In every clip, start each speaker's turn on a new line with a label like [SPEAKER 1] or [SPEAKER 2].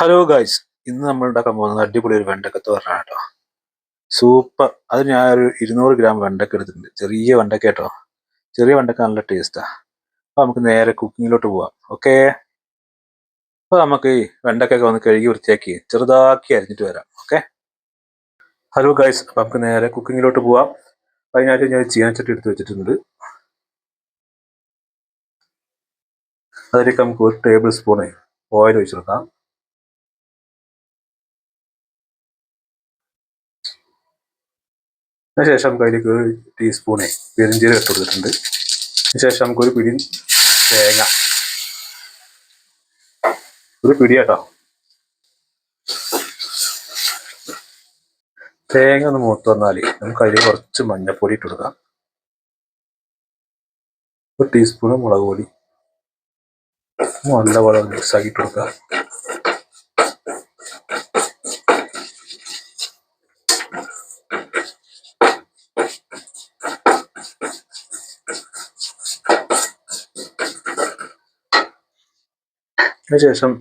[SPEAKER 1] Hello guys ഇന്ന് നമ്മൾ ഉണ്ടാക്കാൻ പോകുന്നത് അടിപൊളി ഒരു വെണ്ടക്ക തോരനാണ് കേട്ടോ സൂപ്പർ അത് ഞാൻ ഒരു ഇരുന്നൂറ് ഗ്രാം വെണ്ടക്ക എടുത്തിട്ടുണ്ട്. ചെറിയ വെണ്ടക്ക കേട്ടോ ചെറിയ വെണ്ടക്ക നല്ല ടേസ്റ്റാ അപ്പോൾ നമുക്ക് നേരെ കുക്കിങ്ങിലോട്ട് പോവാം. ഓക്കെ അപ്പോൾ നമുക്ക് ഈ വെണ്ടക്കൊക്കെ ഒന്ന് കഴുകി വൃത്തിയാക്കി ചെറുതാക്കി അരിഞ്ഞിട്ട് വരാം. ഓക്കെ ഹലോ ഗായ്സ് അപ്പോൾ നമുക്ക് നേരെ കുക്കിങ്ങിലോട്ട് പോവാം. അതിനായിട്ട് ഞാൻ ചീനച്ചട്ടി എടുത്ത് വെച്ചിട്ടുണ്ട്. അതിലേക്ക് നമുക്ക് ഒരു ടേബിൾ സ്പൂണ് ഓയിൽ ഒഴിച്ചെടുക്കാം അതിനുശേഷം നമുക്ക് അതിലേക്ക് ഒരു ടീസ്പൂണ് പെരിഞ്ചീരകം ഇട്ട് കൊടുത്തിട്ടുണ്ട്. അതിനുശേഷം നമുക്കൊരു പിടി തേങ്ങ. ഒരു പിടി കേട്ടോ. തേങ്ങ ഒന്ന് മൂത്ത് വന്നാൽ നമുക്ക് അതിൽ കുറച്ച് മഞ്ഞൾപ്പൊടി ഇട്ട് കൊടുക്കാം. ഒരു ടീസ്പൂണ് മുളക് പൊടി. നല്ലപോലെ മിക്സ് ആക്കി ഇട്ട് കൊടുക്കാം. അതിനുശേഷം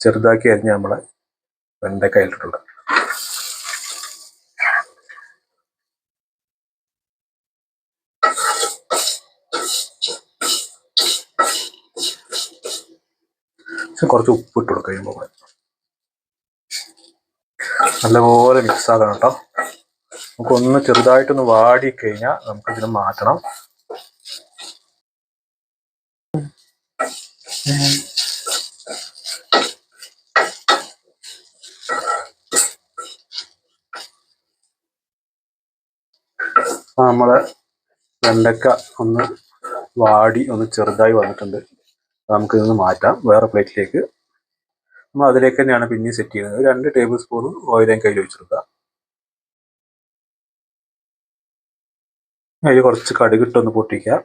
[SPEAKER 1] ചെറുതാക്കി അരിഞ്ഞ് നമ്മളെ വെണ്ടക്ക ഇട്ടിട്ടുണ്ട് കുറച്ച് ഉപ്പ് ഇട്ട് കൊടുക്കുക കഴിയുമ്പോൾ നല്ലപോലെ മിക്സ് ആക്കണം കേട്ടോ. നമുക്കൊന്ന് ചെറുതായിട്ടൊന്ന് വാടി കഴിഞ്ഞാൽ നമുക്കിതിനെ മാറ്റണം. നമ്മളെ വെണ്ടക്ക ഒന്ന് വാടി ഒന്ന് ചെറുതായി വന്നിട്ടുണ്ട്. നമുക്ക് ഇതൊന്ന് മാറ്റാം. വേറെ പ്ലേറ്റിലേക്ക്. നമ്മൾ അതിലേക്ക് തന്നെയാണ് പിന്നെയും സെറ്റ് ചെയ്യുന്നത്. രണ്ട് ടേബിൾ സ്പൂൺ ഓയിലേം കയ്യിൽ വെച്ചെടുക്കുക അതിൽ കുറച്ച് കടുകിട്ടൊന്ന് പൊട്ടിക്കുക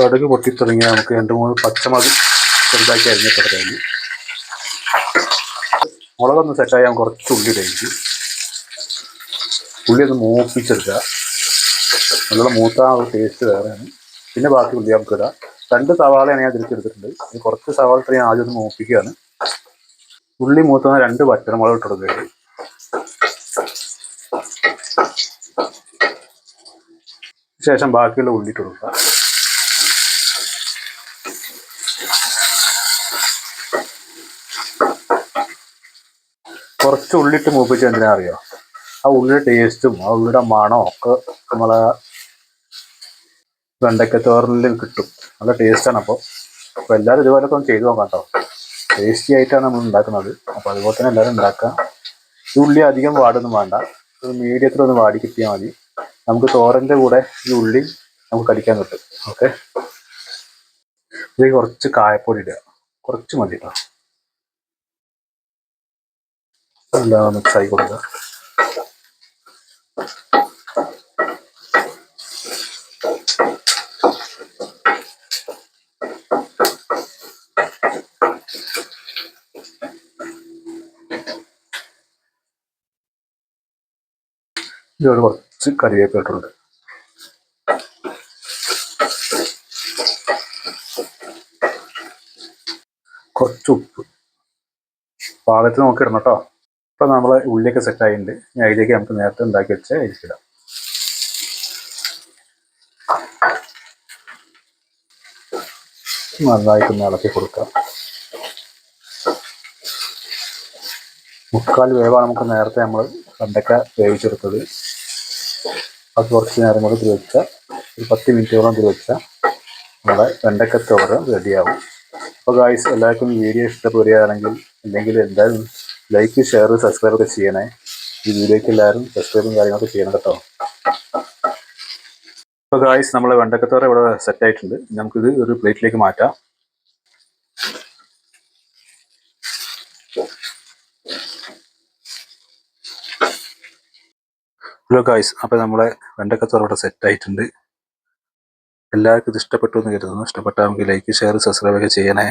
[SPEAKER 1] കടുക് പൊട്ടിത്തുടങ്ങി നമുക്ക് രണ്ട് മൂന്ന് പച്ചമുളക് ചെറുതാക്കി കഴിഞ്ഞു മുളകൊന്ന് സെറ്റായി ഞാൻ കുറച്ച് ഉള്ളി ഇടയിച്ചു ഉള്ളി ഒന്ന് മൂപ്പിച്ചെടുക്കുക. നല്ല മൂത്ത ഒരു ടേസ്റ്റ് വേറെയാണ്. പിന്നെ ബാക്കി ഉള്ളി നമുക്ക് ഇടാം. രണ്ട് സവാളയാണ് ഞാൻ തിരിച്ചെടുത്തിട്ടുണ്ട്. കുറച്ച് സവാള ഞാൻ ആദ്യം ഒന്ന് മൂപ്പിക്കുകയാണ്. ഉള്ളി മൂത്തുന്ന രണ്ട് പച്ചമുളക് ഇട്ട് ഇട്ടുകൊടുക്കുക ശേഷം ബാക്കിയുള്ള ഉള്ളിട്ട് കൊടുക്കുക. കുറച്ച് ഉള്ളിട്ട് മൂപ്പിച്ച് എന്തിനാ അറിയോ? ആ ഉള്ളിയുടെ ടേസ്റ്റും ആ ഉള്ളിയുടെ മണവും ഒക്കെ നമ്മളെ വെണ്ടയ്ക്ക തോരനിൽ കിട്ടും. നല്ല ടേസ്റ്റാണ് അപ്പോൾ അപ്പോൾ എല്ലാവരും ഇതുപോലൊക്കെ ഒന്ന് ചെയ്തു നോക്കാം കേട്ടോ ടേസ്റ്റി ആയിട്ടാണ് നമ്മൾ ഉണ്ടാക്കുന്നത്. അപ്പോൾ അതുപോലെ തന്നെ എല്ലാവരും ഉണ്ടാക്കാം. ഈ ഉള്ളി അധികം വാടൊന്നും വേണ്ട. മീഡിയത്തിലൊന്ന് വാടി കിട്ടിയാൽ മതി. നമുക്ക് തോരന്റെ കൂടെ ഈ ഉള്ളി നമുക്ക് കടിക്കാൻ കിട്ടും. ഓക്കെ ഇതിൽ കുറച്ച് കായപ്പൊടി ഇടുക. കുറച്ച് മതി കേട്ടോ എല്ലാം മിക്സായി കൊടുക്കുക ഇതോട് കുറച്ച് കറിവേപ്പിട്ടുണ്ട് കുറച്ച് ഉപ്പ്. പാകത്തിന് നോക്കി ഇടണം കേട്ടോ. ഇപ്പം നമ്മൾ ഉള്ളിയൊക്കെ സെറ്റ് ആയിട്ടുണ്ട്. ഇനി അതിലേക്ക് നമുക്ക് നേരത്തെ ഉണ്ടാക്കി വെച്ച അരിച്ചിടാം നന്നായിട്ടൊന്ന് ഇളക്കി കൊടുക്കാം. മുക്കാൽ വേവാണ് നമുക്ക് നേരത്തെ നമ്മൾ വെണ്ടക്ക വേവിച്ചെടുത്തത്. അത് കുറച്ച് നേരം കൂടെ ഇതിൽ വെച്ചാൽ ഒരു പത്ത് മിനിറ്റോളം ഇതിൽ വെച്ചാൽ നമ്മുടെ വെണ്ടക്ക തോരൻ റെഡിയാവും. അപ്പോൾ ഗായ്സ് എല്ലാവർക്കും വീഡിയോ ഇഷ്ടപ്പെടുകയാണെങ്കിൽ അല്ലെങ്കിൽ എന്തായാലും ലൈക്ക് ഷെയർ സബ്സ്ക്രൈബ് ഒക്കെ ചെയ്യണേ. ഈ വീഡിയോയ്ക്ക് എല്ലാവരും സബ്സ്ക്രൈബും കാര്യങ്ങളൊക്കെ ചെയ്യണം കേട്ടോ. അപ്പോൾ ഗായ്സ് നമ്മളെ വെണ്ടക്കത്തോറെ ഇവിടെ സെറ്റ് ആയിട്ടുണ്ട്. നമുക്കിത് ഒരു പ്ലേറ്റിലേക്ക് മാറ്റാം. ഹലോ ഗായ്സ് അപ്പോൾ നമ്മളെ വെണ്ടക്കത്തോറ ഇവിടെ സെറ്റ് ആയിട്ടുണ്ട്. എല്ലാവർക്കും ഇത് ഇഷ്ടപ്പെട്ടു എന്ന് കരുതുന്നു. ഇഷ്ടപ്പെട്ടാൽ നമുക്ക് ലൈക്ക് ഷെയർ സബ്സ്ക്രൈബ് ഒക്കെ ചെയ്യണേ.